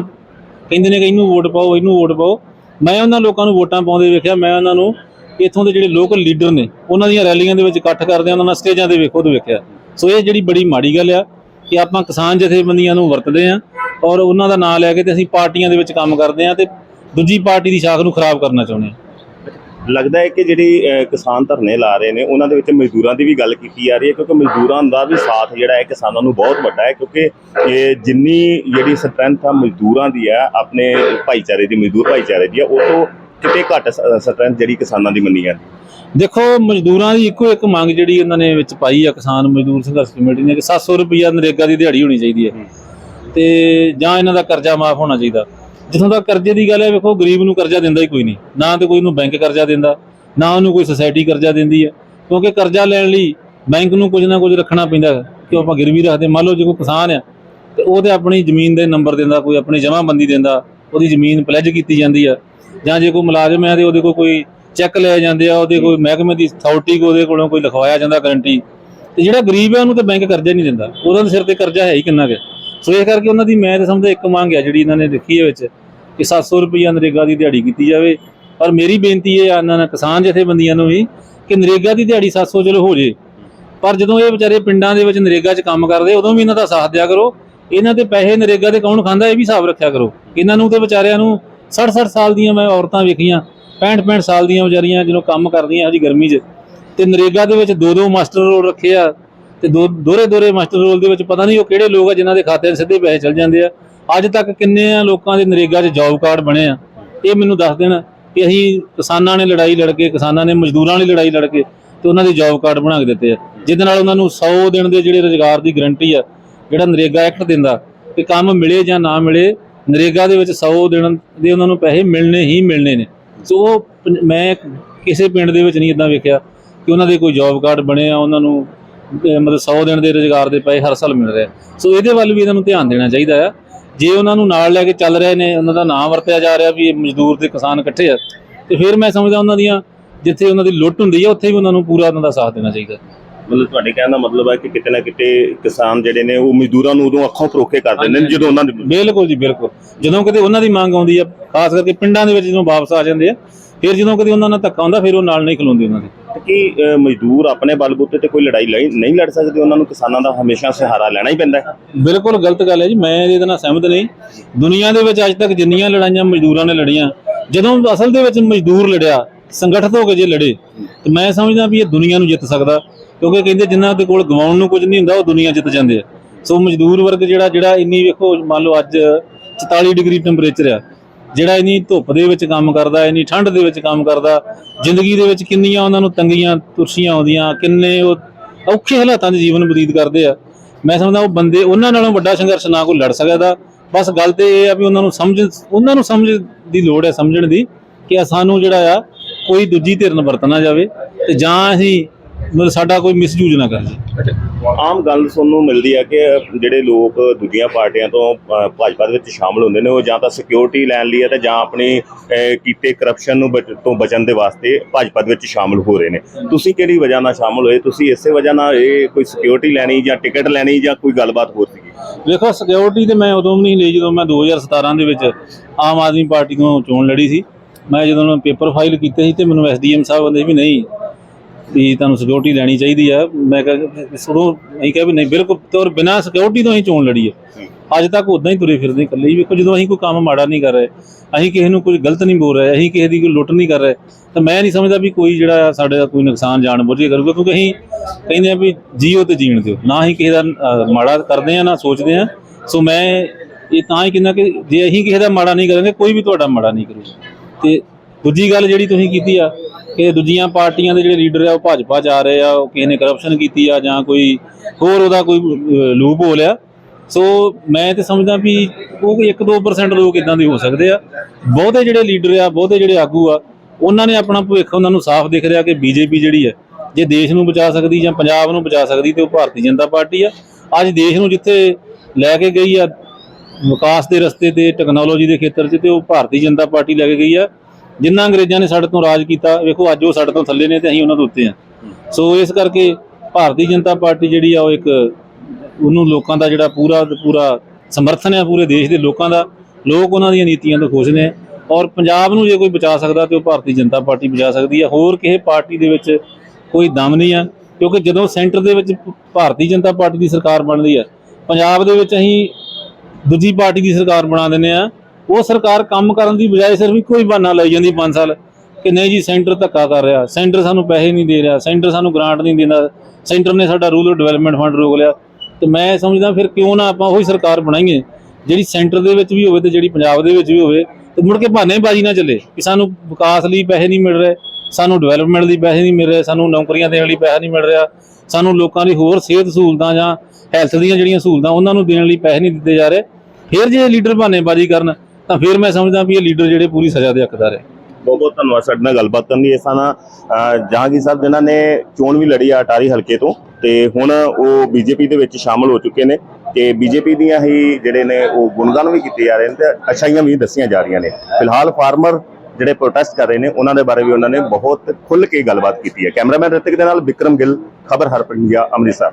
ਕਹਿੰਦੇ ਨੇ ਕਿ ਇਹਨੂੰ ਵੋਟ ਪਾਓ, ਇਹਨੂੰ ਵੋਟ ਪਾਓ। ਮੈਂ ਉਹਨਾਂ ਲੋਕਾਂ ਨੂੰ ਵੋਟਾਂ ਪਾਉਂਦੇ ਵੇਖਿਆ, ਮੈਂ ਉਹਨਾਂ ਨੂੰ ਇੱਥੋਂ ਦੇ ਜਿਹੜੇ ਲੋਕਲ ਲੀਡਰ ਨੇ, ਉਹਨਾਂ ਦੀਆਂ ਰੈਲੀਆਂ ਦੇ ਵਿੱਚ ਇਕੱਠ ਕਰਦੇ ਆ, ਉਹਨਾਂ ਨਾਲ ਸਟੇਜਾਂ ਤੇ ਵੇਖੋ ਤੇ ਵੇਖਿਆ। ਸੋ ਇਹ ਜਿਹੜੀ ਬੜੀ ਮਾੜੀ ਗੱਲ ਆ ਕਿ ਆਪਾਂ ਕਿਸਾਨ ਜਥੇਬੰਦੀਆਂ ਨੂੰ ਵਰਤਦੇ ਆ ਔਰ ਉਹਨਾਂ ਦਾ ਨਾਂ ਲੈ ਕੇ ਤੇ ਅਸੀਂ ਪਾਰਟੀਆਂ ਦੇ ਵਿੱਚ ਕੰਮ ਕਰਦੇ ਆ ਤੇ ਦੂਜੀ ਪਾਰਟੀ ਦੀ ਸ਼ਾਖ ਨੂੰ ਖਰਾਬ ਕਰਨਾ ਚਾਹੁੰਦੇ ਆ। ਲੱਗਦਾ ਹੈ ਕਿ ਜਿਹੜੀ ਕਿਸਾਨ ਧਰਨੇ ਲਾ ਰਹੇ ਨੇ ਉਹਨਾਂ ਦੇ ਵਿੱਚ ਮਜ਼ਦੂਰਾਂ ਦੀ ਵੀ ਗੱਲ ਕੀਤੀ ਜਾ ਰਹੀ ਹੈ ਕਿਉਂਕਿ ਮਜ਼ਦੂਰਾਂ ਦਾ ਵੀ ਸਾਥ ਜਿਹੜਾ ਹੈ ਕਿਸਾਨਾਂ ਨੂੰ ਬਹੁਤ ਵੱਡਾ ਹੈ ਕਿਉਂਕਿ ਇਹ ਜਿੰਨੀ ਜਿਹੜੀ ਸਟਰੈਂਥ ਆ ਮਜ਼ਦੂਰਾਂ ਦੀ ਹੈ ਆਪਣੇ ਭਾਈਚਾਰੇ ਦੀ ਮਜ਼ਦੂਰ ਭਾਈਚਾਰੇ ਦੀ ਹੈ ਉਹ ਤੋਂ ਕਿਤੇ ਘੱਟ ਸਟਰੈਂਥ ਜਿਹੜੀ ਕਿਸਾਨਾਂ ਦੀ ਮੰਨੀ ਜਾਂਦੀ ਦੇਖੋ ਮਜ਼ਦੂਰਾਂ ਦੀ ਇੱਕੋ ਇੱਕ ਮੰਗ ਜਿਹੜੀ ਇਹਨਾਂ ਨੇ ਵਿੱਚ ਪਾਈ ਆ ਕਿਸਾਨ ਮਜ਼ਦੂਰ ਸੰਘਰਸ਼ ਕਮੇਟੀ ਨੇ ਕਿ 700 ਰੁਪਈਆ ਨਰੇਗਾ ਦੀ ਦਿਹਾੜੀ ਹੋਣੀ ਚਾਹੀਦੀ ਹੈ। ਤੇ ਜਾਂ ਇਹਨਾਂ ਦਾ ਕਰਜ਼ਾ ਮਾਫ ਹੋਣਾ ਚਾਹੀਦਾ। ਜਿੱਥੋਂ ਤੱਕ ਕਰਜ਼ੇ ਦੀ ਗੱਲ ਹੈ, ਵੇਖੋ, ਗਰੀਬ ਨੂੰ ਕਰਜ਼ਾ ਦਿੰਦਾ ਹੀ ਕੋਈ ਨਹੀਂ। ਨਾ ਤੇ ਕੋਈ ਉਹਨੂੰ ਬੈਂਕ ਕਰਜ਼ਾ ਦਿੰਦਾ, ਨਾ ਉਹਨੂੰ ਕੋਈ ਸੁਸਾਇਟੀ ਕਰਜ਼ਾ ਦਿੰਦੀ ਹੈ। ਕਿਉਂਕਿ ਕਰਜ਼ਾ ਲੈਣ ਲਈ ਬੈਂਕ ਨੂੰ ਕੁਝ ਨਾ ਕੁਝ ਰੱਖਣਾ ਪੈਂਦਾ ਹੈ। ਕਿ ਆਪਾਂ ਗਿਰਵੀ ਰੱਖਦੇ ਮੰਨ ਲਓ ਜੇ ਕੋਈ ਕਿਸਾਨ ਆ, ਤੇ ਉਹ ਤੇ ਆਪਣੀ ਜ਼ਮੀਨ ਦੇ ਨੰਬਰ ਦਿੰਦਾ, ਕੋਈ ਆਪਣੀ ਜਮ੍ਹਾਂਬੰਦੀ ਦਿੰਦਾ, ਉਹਦੀ ਜ਼ਮੀਨ ਪਲੇਜ ਕੀਤੀ ਜਾਂਦੀ ਆ ਜਾਂ ਜੇ ਕੋਈ ਮੁਲਾਜ਼ਮ ਹੈ ਤੇ ਉਹਦੇ ਕੋਲ ਕੋਈ ਚੈੱਕ ਲਏ ਜਾਂਦੇ ਆ, ਉਹਦੇ ਕੋਈ ਮਹਿਕਮੇ ਦੀ ਅਥਾਰਟੀ ਕੋ ਉਹਦੇ ਕੋਲੋਂ ਕੋਈ ਲਿਖਵਾਇਆ ਜਾਂਦਾ ਗਾਰੰਟੀ ਤੇ ਜਿਹੜਾ ਗਰੀਬ ਹੈ ਉਹਨੂੰ ਤਾਂ ਬੈਂਕ ਕਰਜ਼ਾ ਨਹੀਂ ਦਿੰਦਾ। ਉਹਨਾਂ ਦੇ ਸਿਰ ਤੇ ਕਰਜ਼ਾ ਹੈ ਹੀ ਕਿੰਨਾ ਕੁ। ਸੋ ਇਹ ਕਰਕੇ ਉਹਨਾਂ ਦੀ ਮੈਂ ਤਾਂ ਸਮਝਦਾ ਇੱਕ ਮੰਗ ਹੈ ਜਿਹੜੀ ਇਹਨਾਂ ਨੇ ਲਿਖੀ ਹੈ ਵਿੱਚ। ਕਿ 700 ਰੁਪਈਆ ਨਰੇਗਾ ਦੀ ਦਿਹਾੜੀ ਕੀਤੀ ਜਾਵੇ। ਔਰ ਮੇਰੀ ਬੇਨਤੀ ਇਹ ਆ ਇਹਨਾਂ ਨਾਲ, ਕਿਸਾਨ ਜਥੇਬੰਦੀਆਂ ਨੂੰ ਵੀ, ਕਿ ਨਰੇਗਾ ਦੀ ਦਿਹਾੜੀ 700 ਚਲੋ ਹੋ ਜੇ। ਪਰ ਜਦੋਂ ਇਹ ਵਿਚਾਰੇ ਪਿੰਡਾਂ ਦੇ ਵਿੱਚ ਨਰੇਗਾ 'ਚ ਕੰਮ ਕਰਦੇ, ਉਦੋਂ ਵੀ ਇਹਨਾਂ ਦਾ ਸਾਥ ਦਿਆ ਕਰੋ। ਇਹਨਾਂ ਦੇ ਪੈਸੇ ਨਰੇਗਾ ਦੇ ਕੌਣ ਖਾਂਦਾ, ਇਹ ਵੀ ਹਿਸਾਬ ਰੱਖਿਆ ਕਰੋ। ਇਹਨਾਂ ਨੂੰ ਤੇ ਵਿਚਾਰਿਆਂ ਨੂੰ 60-60 ਸਾਲ ਦੀਆਂ ਮੈਂ ਔਰਤਾਂ ਵੇਖੀਆਂ 65-65 ਸਾਲ ਦੀਆਂ ਵਿਚਾਰੀਆਂ ਜਦੋਂ ਕੰਮ ਕਰਦੀਆਂ ਹਜੀ ਗਰਮੀ 'ਚ। ਤੇ ਨਰੇਗਾ ਦੇ ਵਿੱਚ ਦੋ ਦੋ ਮਾਸਟਰ ਰੋਲ ਰੱਖੇ ਆ, ਤੇ ਦੋ ਦੋਰੇ ਦੋਰੇ ਮਾਸਟਰ ਰੋਲ ਦੇ ਵਿੱਚ ਪਤਾ ਨਹੀਂ ਉਹ ਕਿਹੜੇ ਲੋਕ ਆ ਜਿਨ੍ਹਾਂ ਦੇ ਖਾਤੇ 'ਚ ਸਿੱਧੇ ਪੈਸੇ ਚਲ ਜਾਂਦੇ ਆ। ਅੱਜ ਤੱਕ ਕਿੰਨੇ ਆ ਲੋਕਾਂ ਦੇ ਨਰੇਗਾ 'ਚ ਜੌਬ ਕਾਰਡ ਬਣੇ ਆ? ਇਹ ਮੈਨੂੰ ਦੱਸ ਦੇਣ ਕਿ ਅਸੀਂ ਕਿਸਾਨਾਂ ਨੇ ਲੜਾਈ ਲੜ ਕੇ ਕਿਸਾਨਾਂ ਨੇ ਮਜ਼ਦੂਰਾਂ ਨੇ ਲੜਾਈ ਲੜ ਕੇ ਤੇ ਉਹਨਾਂ ਦੇ ਜੌਬ ਕਾਰਡ ਬਣਾ ਕੇ ਦਿੱਤੇ ਆ। ਜਿਹਦੇ ਨਾਲ ਉਹਨਾਂ ਨੂੰ 100 ਦਿਨ ਦੇ ਜਿਹੜੇ ਰੋਜ਼ਗਾਰ ਦੀ ਗਰੰਟੀ ਆ, ਜਿਹੜਾ ਨਰੇਗਾ ਐਕਟ ਦਿੰਦਾ, ਕਿ ਕੰਮ ਮਿਲੇ ਜਾਂ ਨਾ ਮਿਲੇ, ਨਰੇਗਾ ਦੇ ਵਿੱਚ 100 ਦਿਨ ਦੇ ਉਹਨਾਂ ਨੂੰ ਪੈਸੇ ਮਿਲਣੇ ਹੀ ਮਿਲਣੇ ਨੇ। ਸੋ ਉਹ ਮੈਂ ਕਿਸੇ ਪਿੰਡ ਦੇ ਵਿੱਚ ਨਹੀਂ ਇਦਾਂ ਵੇਖਿਆ ਕਿ ਉਹਨਾਂ ਦੇ ਕੋਈ ਜੌਬ ਕਾਰਡ ਬਣੇ ਆ, ਉਹਨਾਂ ਨੂੰ ਮਤਲਬ 100 ਦਿਨ ਦੇ ਰੋਜ਼ਗਾਰ ਦੇ ਪੈਸੇ ਹਰ ਸਾਲ ਮਿਲ ਰਹੇ ਆ। ਸੋ ਇਹਦੇ ਵੱਲ ਵੀ ਇਹਨਾਂ ਨੂੰ ਧਿਆਨ ਦੇਣਾ ਚਾਹੀਦਾ ਆ। ਜੇ ਉਹਨਾਂ ਨੂੰ ਨਾਲ ਲੈ ਕੇ ਚੱਲ ਰਹੇ ਨੇ ਉਹਨਾਂ ਦਾ ਨਾਮ ਵਰਤਿਆ ਜਾ ਰਿਹਾ ਵੀ ਇਹ ਮਜ਼ਦੂਰ ਤੇ ਕਿਸਾਨ ਇਕੱਠੇ ਆ ਤੇ ਫਿਰ ਮੈਂ ਸਮਝਦਾ ਉਹਨਾਂ ਦੀਆਂ ਜਿੱਥੇ ਉਹਨਾਂ ਦੀ ਲੁੱਟ ਹੁੰਦੀ ਆ ਉੱਥੇ ਵੀ ਉਹਨਾਂ ਨੂੰ ਪੂਰਾ ਉਹਨਾਂ ਦਾ ਸਾਥ ਦੇਣਾ ਚਾਹੀਦਾ। ਮਤਲਬ ਤੁਹਾਡੇ ਕਹਿਣ ਦਾ ਮਤਲਬ ਹੈ ਕਿ ਕਿਤੇ ਨਾ ਕਿਤੇ ਕਿਸਾਨ ਜਿਹੜੇ ਨੇ ਉਹ ਮਜ਼ਦੂਰਾਂ ਨੂੰ ਉਦੋਂ ਅੱਖੋਂ ਫਰੋਕੇ ਕਰ ਦਿੰਦੇ ਨੇ ਜਦੋਂ ਉਹਨਾਂ ਦੀ ਬਿਲਕੁਲ ਜੀ ਬਿਲਕੁਲ। ਜਦੋਂ ਕਿਤੇ ਉਹਨਾਂ ਦੀ ਮੰਗ ਆਉਂਦੀ ਆ ਖਾਸ ਕਰਕੇ ਪਿੰਡਾਂ ਦੇ ਵਿੱਚ ਜਦੋਂ ਵਾਪਸ ਆ ਜਾਂਦੇ ਆ ਫਿਰ ਜਦੋਂ ਕਦੇ ਉਹਨਾਂ ਨਾਲ ਧੱਕਾ ਹੁੰਦਾ ਫਿਰ ਉਹ ਨਾਲ ਨਹੀਂ ਖਲੋਂਦੇ ਉਹਨਾਂ ਦੇ। ਕੀ ਮਜ਼ਦੂਰ ਆਪਣੇ ਬਲਬੂਤੇ ਤੇ ਕੋਈ ਲੜਾਈ ਲੜੀ- ਨਹੀਂ ਲੜ ਸਕਦੇ ਉਹਨਾਂ ਨੂੰ ਕਿਸਾਨਾਂ ਦਾ ਹਮੇਸ਼ਾ ਸਹਾਰਾ ਲੈਣਾ ਹੀ ਪੈਂਦਾ ਹੈ। ਬਿਲਕੁਲ ਗਲਤ ਗੱਲ ਹੈ ਜੀ ਮੈਂ ਇਹਦੇ ਨਾਲ ਸਹਿਮਤ ਨਹੀਂ। ਦੁਨੀਆ ਦੇ ਵਿੱਚ ਅੱਜ ਤੱਕ ਜਿੰਨੀਆਂ ਲੜਾਈਆਂ ਮਜ਼ਦੂਰਾਂ ਨੇ ਲੜੀਆਂ ਜਦੋਂ ਅਸਲ ਦੇ ਵਿੱਚ ਮਜ਼ਦੂਰ ਲੜਿਆ ਸੰਗਠਿਤ ਹੋ ਕੇ ਜੇ ਲੜੇ ਤੇ ਮੈਂ ਸਮਝਦਾ ਵੀ ਇਹ ਦੁਨੀਆ ਨੂੰ ਜਿੱਤ ਸਕਦਾ ਕਿਉਂਕਿ ਕਹਿੰਦੇ ਜਿਨ੍ਹਾਂ ਦੇ ਕੋਲ ਗਵਾਉਣ ਨੂੰ ਕੁਝ ਨਹੀਂ ਹੁੰਦਾ ਉਹ ਦੁਨੀਆ ਜਿੱਤ ਜਾਂਦੇ ਆ। ਸੋ ਮਜ਼ਦੂਰ ਵਰਗ ਜਿਹੜਾ ਜਿਹੜਾ ਇੰਨੀ ਵੇਖੋ ਮੰਨ ਲਓ ਅੱਜ 44 ਡਿਗਰੀ ਟੈਂਪਰੇਚਰ ਆ ਜਿਹੜਾ ਇੰਨੀ ਧੁੱਪ ਦੇ ਵਿੱਚ ਕੰਮ ਕਰਦਾ ਇੰਨੀ ਠੰਡ ਦੇ ਵਿੱਚ ਕੰਮ ਕਰਦਾ, ਜ਼ਿੰਦਗੀ ਦੇ ਵਿੱਚ ਕਿੰਨੀਆਂ ਉਹਨਾਂ ਨੂੰ ਤੰਗੀਆਂ ਤੁਰਸ਼ੀਆਂ ਆਉਂਦੀਆਂ, ਕਿੰਨੇ ਉਹ ਔਖੇ ਹਾਲਾਤਾਂ 'ਚ ਜੀਵਨ ਬਤੀਤ ਕਰਦੇ ਆ। ਮੈਂ ਸਮਝਦਾ ਉਹ ਬੰਦੇ ਉਹਨਾਂ ਨਾਲੋਂ ਵੱਡਾ ਸੰਘਰਸ਼ ਨਾ ਕੋਈ ਲੜ ਸਕਦਾ। ਬਸ ਗੱਲ ਤੇ ਇਹ ਆ ਵੀ ਉਹਨਾਂ ਨੂੰ ਸਮਝ, ਉਹਨਾਂ ਨੂੰ ਸਮਝ ਦੀ ਲੋੜ ਹੈ ਸਮਝਣ ਦੀ ਕਿ ਸਾਨੂੰ ਜਿਹੜਾ ਆ, ਕੋਈ ਦੂਜੀ ਧਿਰ ਨਾਲ ਵਰਤਣਾ ਜਾਵੇ ਤੇ ਜਾਂ ਅਸੀਂ ਮਤਲਬ ਸਾਡਾ ਕੋਈ ਮਿਸਯੂਜ਼ ਨਾ ਕਰੇ। ਆਮ ਗੱਲ ਸੁਣਨ ਨੂੰ ਮਿਲਦੀ ਹੈ ਕਿ ਜਿਹੜੇ ਲੋਕ ਦੂਜੀਆਂ ਪਾਰਟੀਆਂ ਤੋਂ ਭਾਜਪਾ ਦੇ ਵਿੱਚ ਸ਼ਾਮਲ ਹੁੰਦੇ ਨੇ ਉਹ ਜਾਂ ਤਾਂ ਸਿਕਿਉਰਿਟੀ ਲੈਣ ਲਈ ਹੈ ਤੇ ਜਾਂ ਆਪਣੀ ਕੀਤੇ ਕਰਪਸ਼ਨ ਨੂੰ ਬਚ- ਤੋਂ ਬਚਣ ਦੇ ਵਾਸਤੇ ਭਾਜਪਾ ਦੇ ਵਿੱਚ ਸ਼ਾਮਲ ਹੋ ਰਹੇ ਨੇ। ਤੁਸੀਂ ਕਿਹੜੀ ਵਜ੍ਹਾ ਨਾਲ ਸ਼ਾਮਲ ਹੋਏ? ਤੁਸੀਂ ਇਸੇ ਵਜ੍ਹਾ ਨਾਲ ਇਹ ਕੋਈ ਸਿਕਿਉਰਿਟੀ ਲੈਣੀ ਜਾਂ ਟਿਕਟ ਲੈਣੀ ਜਾਂ ਕੋਈ ਗੱਲਬਾਤ ਹੋਰ ਸੀਗੀ? ਵੇਖੋ ਸਿਕਿਉਰਿਟੀ ਤੇ ਮੈਂ ਉਦੋਂ ਵੀ ਨਹੀਂ ਲਈ ਜਦੋਂ ਮੈਂ 2017 ਦੇ ਵਿੱਚ ਆਮ ਆਦਮੀ ਪਾਰਟੀ ਤੋਂ ਚੋਣ ਲੜੀ ਸੀ। ਮੈਂ ਜਦੋਂ ਉਹਨਾਂ ਪੇਪਰ ਫਾਈਲ ਕੀਤੇ ਸੀ ਤੇ ਮੈਨੂੰ ਐਸਡੀਐਮ ਸਾਹਿਬ ਕਹਿੰਦੇ ਵੀ ਨਹੀਂ ਵੀ ਤੁਹਾਨੂੰ ਸਿਕਿਉਰਿਟੀ ਲੈਣੀ ਚਾਹੀਦੀ ਆ। ਮੈਂ ਕਿਹਾ ਸੁਣੋ ਅਸੀਂ ਕਿਹਾ ਵੀ ਨਹੀਂ ਬਿਲਕੁਲ ਤੇ ਔਰ ਬਿਨਾਂ ਸਿਕਿਉਰਿਟੀ ਤੋਂ ਹੀ ਚੋਣ ਲੜੀ ਹੈ। ਅੱਜ ਤੱਕ ਉਦਾਂ ਹੀ ਤੁਰੇ ਫਿਰਦੇ ਇਕੱਲੇ ਹੀ। ਵੇਖੋ ਜਦੋਂ ਅਸੀਂ ਕੋਈ ਕੰਮ ਮਾੜਾ ਨਹੀਂ ਕਰ ਰਹੇ ਅਸੀਂ ਕਿਸੇ ਨੂੰ ਕੋਈ ਗਲਤ ਨਹੀਂ ਬੋਲ ਰਹੇ ਅਸੀਂ ਕਿਸੇ ਦੀ ਕੋਈ ਲੁੱਟ ਨਹੀਂ ਕਰ ਰਹੇ ਤਾਂ ਮੈਂ ਨਹੀਂ ਸਮਝਦਾ ਵੀ ਕੋਈ ਜਿਹੜਾ ਸਾਡੇ ਦਾ ਕੋਈ ਨੁਕਸਾਨ ਜਾਣ ਬੁੱਝ ਕੇ ਕਰੂਗਾ ਕਿਉਂਕਿ ਅਸੀਂ ਕਹਿੰਦੇ ਆ ਵੀ ਜੀਓ ਤੇ ਜੀਣ ਦਿਓ। ਨਾ ਅਸੀਂ ਕਿਸੇ ਦਾ ਮਾੜਾ ਕਰਦੇ ਆ ਨਾ ਸੋਚਦੇ ਆ। ਸੋ ਮੈਂ ਇਹ ਤਾਂ ਹੀ ਕਹਿੰਦਾ ਕਿ ਜੇ ਅਸੀਂ ਕਿਸੇ ਦਾ ਮਾੜਾ ਨਹੀਂ ਕਰਾਂਗੇ ਕੋਈ ਵੀ ਤੁਹਾਡਾ ਮਾੜਾ ਨਹੀਂ ਕਰੂਗਾ। ਤੇ ਦੂਜੀ ਗੱਲ ਜਿਹੜੀ ਤੁਸੀਂ ਕੀਤੀ ਆ ਕਿ ਦੂਜੀਆਂ ਪਾਰਟੀਆਂ ਦੇ ਜਿਹੜੇ ਲੀਡਰ ਆ, ਉਹ ਭਾਜਪਾ ਚ ਆ ਰਹੇ ਆ, ਉਹ ਕਿਸੇ ਨੇ ਕਰਪਸ਼ਨ ਕੀਤੀ ਆ ਜਾਂ ਕੋਈ ਹੋਰ ਉਹਦਾ ਕੋਈ ਲੂਪ ਹੋ ਲਿਆ ਸੋ ਮੈਂ ਤੇ ਸਮਝਦਾ ਵੀ ਉਹ 1-2% ਲੋਕ ਇਦਾਂ ਦੇ ਹੋ ਸਕਦੇ ਆ। ਬਹੁਤੇ ਜਿਹੜੇ ਲੀਡਰ ਆ, ਬਹੁਤੇ ਜਿਹੜੇ ਆਗੂ ਆ, ਉਹਨਾਂ ਨੇ ਆਪਣਾ ਭਵਿੱਖ ਉਹਨਾਂ ਨੂੰ ਸਾਫ਼ ਦਿਖ ਰਿਹਾ ਕਿ ਬੀਜੇਪੀ ਜਿਹੜੀ ਹੈ ਜੇ ਦੇਸ਼ ਨੂੰ ਬਚਾ ਸਕਦੀ ਜਾਂ ਪੰਜਾਬ ਨੂੰ ਬਚਾ ਸਕਦੀ ਤੇ ਉਹ ਭਾਰਤੀ ਜਨਤਾ ਪਾਰਟੀ ਆ। ਅੱਜ ਦੇਸ਼ ਨੂੰ ਜਿੱਥੇ ਲੈ ਕੇ ਗਈ ਆ, ਵਿਕਾਸ ਦੇ ਰਸਤੇ ਤੇ ਟੈਕਨੋਲੋਜੀ ਦੇ ਖੇਤਰ 'ਚ ਤੇ ਉਹ ਭਾਰਤੀ ਜਨਤਾ ਪਾਰਟੀ ਲੈ ਕੇ ਗਈ ਆ ਜਿੰਨਾ ਅੰਗਰੇਜ਼ਾਂ ਨੇ ਸਾਡੇ ਤੋਂ ਰਾਜ ਕੀਤਾ, ਵੇਖੋ ਅੱਜ ਉਹ ਸਾਡੇ ਤੋਂ ਥੱਲੇ ਨੇ ਤੇ ਅਸੀਂ ਉਹਨਾਂ ਤੋਂ ਉੱਤੇ ਆ ਸੋ ਇਸ ਕਰਕੇ ਭਾਰਤੀ ਜਨਤਾ ਪਾਰਟੀ ਜਿਹੜੀ ਆ, ਉਹ ਇੱਕ ਉਹਨੂੰ ਲੋਕਾਂ ਦਾ ਜਿਹੜਾ ਪੂਰਾ ਪੂਰਾ ਸਮਰਥਨ ਹੈ ਪੂਰੇ ਦੇਸ਼ ਦੇ ਲੋਕਾਂ ਦਾ, ਲੋਕ ਉਹਨਾਂ ਦੀਆਂ ਨੀਤੀਆਂ ਤੋਂ ਖੁਸ਼ ਨੇ ਔਰ ਪੰਜਾਬ ਨੂੰ ਜੇ ਕੋਈ ਬਚਾ ਸਕਦਾ ਤੇ ਉਹ ਭਾਰਤੀ ਜਨਤਾ ਪਾਰਟੀ ਬਚਾ ਸਕਦੀ ਹੈ ਹੋਰ ਕਿਸੇ ਪਾਰਟੀ ਦੇ ਵਿੱਚ ਕੋਈ ਦਮ ਨਹੀਂ ਆ, ਕਿਉਂਕਿ ਜਦੋਂ ਸੈਂਟਰ ਦੇ ਵਿੱਚ ਭਾਰਤੀ ਜਨਤਾ ਪਾਰਟੀ ਦੀ ਸਰਕਾਰ ਬਣਦੀ ਹੈ ਪੰਜਾਬ ਦੇ ਵਿੱਚ ਅਸੀਂ ਦੂਜੀ ਪਾਰਟੀ ਦੀ ਸਰਕਾਰ ਬਣਾ ਦਿੰਦੇ ਆ ਉਹ ਸਰਕਾਰ ਕੰਮ ਕਰਨ ਦੀ ਬਜਾਏ ਸਿਰਫ ਇੱਕੋ ਹੀ ਬਹਾਨਾ ਲਾਈ ਜਾਂਦੀ 5 ਸਾਲ। ਕਿ ਨਹੀਂ ਜੀ, ਸੈਂਟਰ ਧੱਕਾ ਕਰ ਰਿਹਾ। ਸੈਂਟਰ ਸਾਨੂੰ ਪੈਸੇ ਨਹੀਂ ਦੇ ਰਿਹਾ। ਸੈਂਟਰ ਸਾਨੂੰ ਗ੍ਰਾਂਟ ਨਹੀਂ ਦਿੰਦਾ। ਸੈਂਟਰ ਨੇ ਸਾਡਾ ਰੂਰਲ ਡਿਵੈਲਪਮੈਂਟ ਫੰਡ ਰੋਕ ਲਿਆ। ਤੇ ਮੈਂ ਸਮਝਦਾ ਫਿਰ ਕਿਉਂ ਨਾ ਆਪਾਂ ਉਹੀ ਸਰਕਾਰ ਬਣਾਈਏ, ਜਿਹੜੀ ਸੈਂਟਰ ਦੇ ਵਿੱਚ ਵੀ ਹੋਵੇ ਤੇ ਜਿਹੜੀ ਪੰਜਾਬ ਦੇ ਵਿੱਚ ਵੀ ਹੋਵੇ, ਤੇ ਮੁੜ ਕੇ ਬਹਾਨੇਬਾਜ਼ੀ ਨਾ ਚੱਲੇ ਕਿ ਸਾਨੂੰ ਵਿਕਾਸ ਲਈ ਪੈਸੇ ਨਹੀਂ ਮਿਲ ਰਹੇ, ਸਾਨੂੰ ਡਿਵੈਲਪਮੈਂਟ ਲਈ ਪੈਸੇ ਨਹੀਂ ਮਿਲ ਰਹੇ, ਸਾਨੂੰ ਨੌਕਰੀਆਂ ਦੇਣ ਲਈ ਪੈਸਾ ਨਹੀਂ ਮਿਲ ਰਿਹਾ, ਸਾਨੂੰ ਲੋਕਾਂ ਦੀ ਹੋਰ ਸਿਹਤ ਸਹੂਲਤਾਂ ਜਾਂ ਹੈਲਥ ਦੀਆਂ ਜਿਹੜੀਆਂ ਸਹੂਲਤਾਂ ਉਹਨਾਂ ਨੂੰ ਦੇਣ ਲਈ ਪੈਸੇ ਨਹੀਂ ਦਿੱਤੇ ਜਾ ਰਹੇ। ਫਿਰ ਜੇ ਲੀਡਰ ਬਹਾਨੇਬਾਜ਼ੀ ਕਰਨ ਤਾਂ ਫਿਰ ਮੈਂ ਸਮਝਦਾ ਵੀ ਇਹ ਲੀਡਰ ਜਿਹੜੇ ਪੂਰੀ ਸਜ਼ਾ ਦੇ ਹੱਕਦਾਰ ਹੈ। ਬਹੁਤ ਬਹੁਤ ਧੰਨਵਾਦ ਸਾਡੇ ਨਾਲ ਗੱਲਬਾਤ ਕਰਨ ਲਈ ਇਹ ਸਨ ਜਹਾਂਗੀਰ ਸਾਹਿਬ ਜਿਨ੍ਹਾਂ ਨੇ ਚੋਣ ਵੀ ਲੜੀ ਆ ਅਟਾਰੀ ਹਲਕੇ ਤੋਂ ਤੇ ਹੁਣ ਉਹ ਬੀਜੇਪੀ ਦੇ ਵਿੱਚ ਸ਼ਾਮਲ ਹੋ ਚੁੱਕੇ ਨੇ ਤੇ ਬੀਜੇਪੀ ਦੀਆਂ ਹੀ ਜਿਹੜੇ ਨੇ ਉਹ ਗੁਣਗਾਨ ਵੀ ਕੀਤੇ ਜਾ ਰਹੇ ਨੇ ਤੇ ਅੱਛਾਈਆਂ ਵੀ ਦੱਸੀਆਂ ਜਾ ਰਹੀਆਂ ਨੇ। ਫਿਲਹਾਲ ਫਾਰਮਰ ਜਿਹੜੇ ਪ੍ਰੋਟੈਸਟ ਕਰ ਰਹੇ ਨੇ, ਉਹਨਾਂ ਦੇ ਬਾਰੇ ਵੀ ਉਹਨਾਂ ਨੇ ਬਹੁਤ ਖੁੱਲ੍ਹ ਕੇ ਗੱਲਬਾਤ ਕੀਤੀ ਹੈ। ਕੈਮਰਾਮੈਨ ਰਿਤਿਕ ਦੇ ਨਾਲ ਵਿਕਰਮ ਗਿੱਲ, ਖਬਰ ਹਰ ਅੰਮ੍ਰਿਤਸਰ।